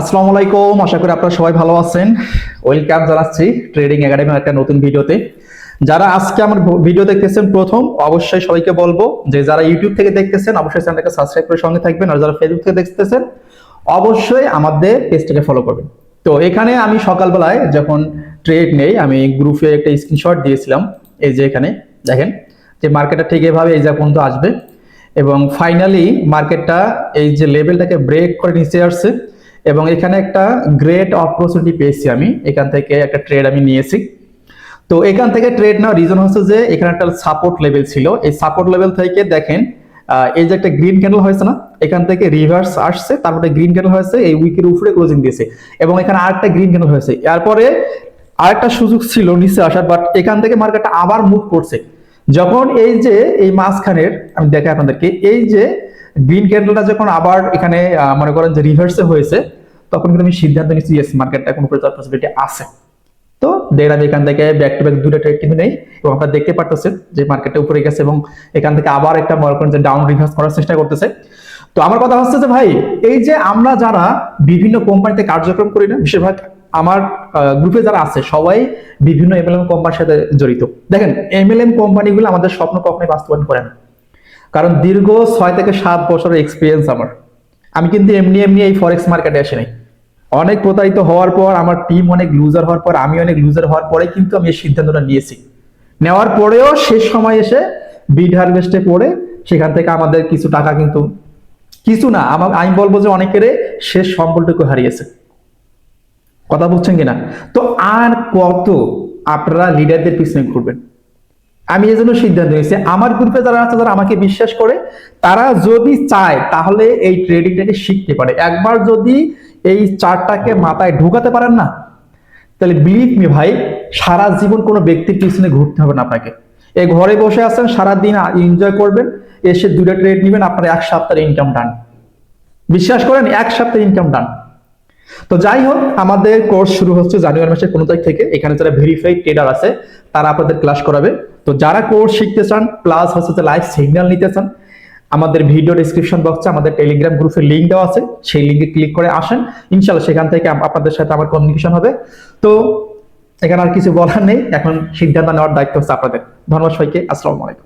আসসালামু আলাইকুম, আশা করি আপনারা সবাই ভালো আছেন। ওয়েলকাম জানাচ্ছি ট্রেডিং একাডেমির একটা নতুন ভিডিওতে। যারা আজকে আমার ভিডিও দেখতেছেন প্রথম, অবশ্যই সবাইকে বলব যে যারা ইউটিউব থেকে দেখতেছেন, অবশ্যই চ্যানেলটাকে সাবস্ক্রাইব করে সঙ্গে থাকবেন। আর যারা ফেসবুক থেকে দেখতেছেন, অবশ্যই আমাদের পেজটাকে ফলো করবেন। তো এখানে আমি সকালবেলায় যখন ট্রেড নেই, আমি গ্রুপে একটা স্ক্রিনশট দিয়েছিলাম। এই যে এখানে, দেখেন যে মার্কেটটা ঠিক এভাবে এই যা পর্যন্ত আসবে। এবং ফাইনালি মার্কেটটা এই যে লেভেলটাকে ব্রেক করে নিচে আসছে এবং এখানে একটা গ্রেট অপরচুনিটি পেয়েছি আমি। এখান থেকে একটা ট্রেড আমি নিয়েছি। তো এখান থেকে ট্রেড নেওয়ার রিজন হচ্ছে যে এখানে একটা সাপোর্ট লেভেল ছিল। এই সাপোর্ট লেভেল থেকে দেখেন এই যে একটা গ্রিন ক্যান্ডেল হয়েছে না, এখান থেকে রিভার্স আসছে, তারপরে গ্রিন ক্যান্ডেল হয়েছে, এই উইকের উপরে ক্লোজিং দিয়েছে এবং এখানে আরেকটা গ্রিন ক্যান্ডেল হয়েছে। এরপরে আরেকটা সুযোগ ছিল নিচে আসার বাট এখান থেকে মার্কেটটা আবার মুভ করছে। যখন এই যে, এই মাঝখানের, আমি দেখাই আপনাদেরকে, এই যে গ্রিন ক্যান্ডেলটা যখন আবার এখানে মনে করেন যে রিভার্সে হয়েছে, তখন কিন্তু আমি সিদ্ধান্ত নিচ্ছি ইয়েস মার্কেটটা এখন উপরে যাওয়ার পসিবিলিটি আছে। তো দেন আমি এখান থেকে ব্যাক টু ব্যাক দুটো ট্রেড কিন্তু নেই এবং আপনারা দেখতে পারতেছেন যে মার্কেটটা উপরে গেছে এবং এখান থেকে আবার একটা মনে করেন যে ডাউন রিভার্স করার চেষ্টা করতেছে। তো আমার কথা হচ্ছে যে ভাই, এই যে আমরা যারা বিভিন্ন কোম্পানিতে কার্যক্রম করি না বেশিরভাগ আমার গ্রুপে যারা আছে, সবাই বিভিন্ন এমএলএম কোম্পানির সাথে জড়িত। দেখেন এমএলএম কোম্পানিগুলো আমাদের স্বপ্ন কখনোই বাস্তবায়ন করে না। কারণ দীর্ঘ ছয় থেকে সাত বছরের এক্সপিরিয়েন্স আমার। আমি কিন্তু এমনি এমনি এই ফরেক্স মার্কেটে আসি নাই। অনেক প্রতারিত হওয়ার পর, আমার টিম অনেক লুজার হওয়ার পর, আমি অনেক লুজার হওয়ার পরে কিন্তু আমি এই সিদ্ধান্তটা নিয়েছি। নেওয়ার পরেও শেষ সময় এসে বিড হারভেস্টে পড়ে, সেখান থেকে আমাদের কিছু টাকা কিন্তু, কিছু না, আমি বলব যে অনেকের শেষ সম্বলটুকু হারিয়েছে। কথা বলছেন কিনা? তো আর কত আপনারা লিডারদের পিছনে ঘুরবেন? আমি এই জন্য সিদ্ধান্ত নিয়েছি, আমার গ্রুপে যারা আছে, যারা আমাকে বিশ্বাস করে, তারা যদি চায়, তাহলে এই ট্রেডিংটাকে শিখতে পারে। একবার যদি এই চারটাকে মাথায় ঢুকাতে পারেন না, তাহলে বিলিভ মি ভাই, সারা জীবন কোনো ব্যক্তির পিছনে ঘুরতে হবে না আপনাকে। এই ঘরে বসে আছেন সারা দিন এনজয় করবেন, এসে দুটা ট্রেড নেবেন, আপনার এক সপ্তাহের ইনকাম ডান বিশ্বাস করেন, এক সপ্তাহের ইনকাম ডান তো যাই হোক আমাদের কোর্স শুরু হচ্ছে জানুয়ারি মাসের পনেরো তারিখ থেকে। এখানে যারা ভেরিফাইড ট্রেডার আছে, তারা আপনাদের ক্লাস করাবে। তো যারা কোর্স শিখতে চান প্লাস হচ্ছে লাইভ সিগন্যাল নিতে চান, আমাদের ভিডিও ডিসক্রিপশন বক্সে আমাদের টেলিগ্রাম গ্রুপের লিঙ্ক দেওয়া আছে। সেই লিঙ্কে ক্লিক করে আসেন। ইনশাল্লাহ সেখান থেকে আপনাদের সাথে আমার কমিউনিকেশন হবে। তো এখানে আর কিছু বলার নেই। এখন সিদ্ধান্ত নেওয়ার দায়িত্ব হচ্ছে আপনাদের। ধন্যবাদ সবাইকে। আসসালামু আলাইকুম।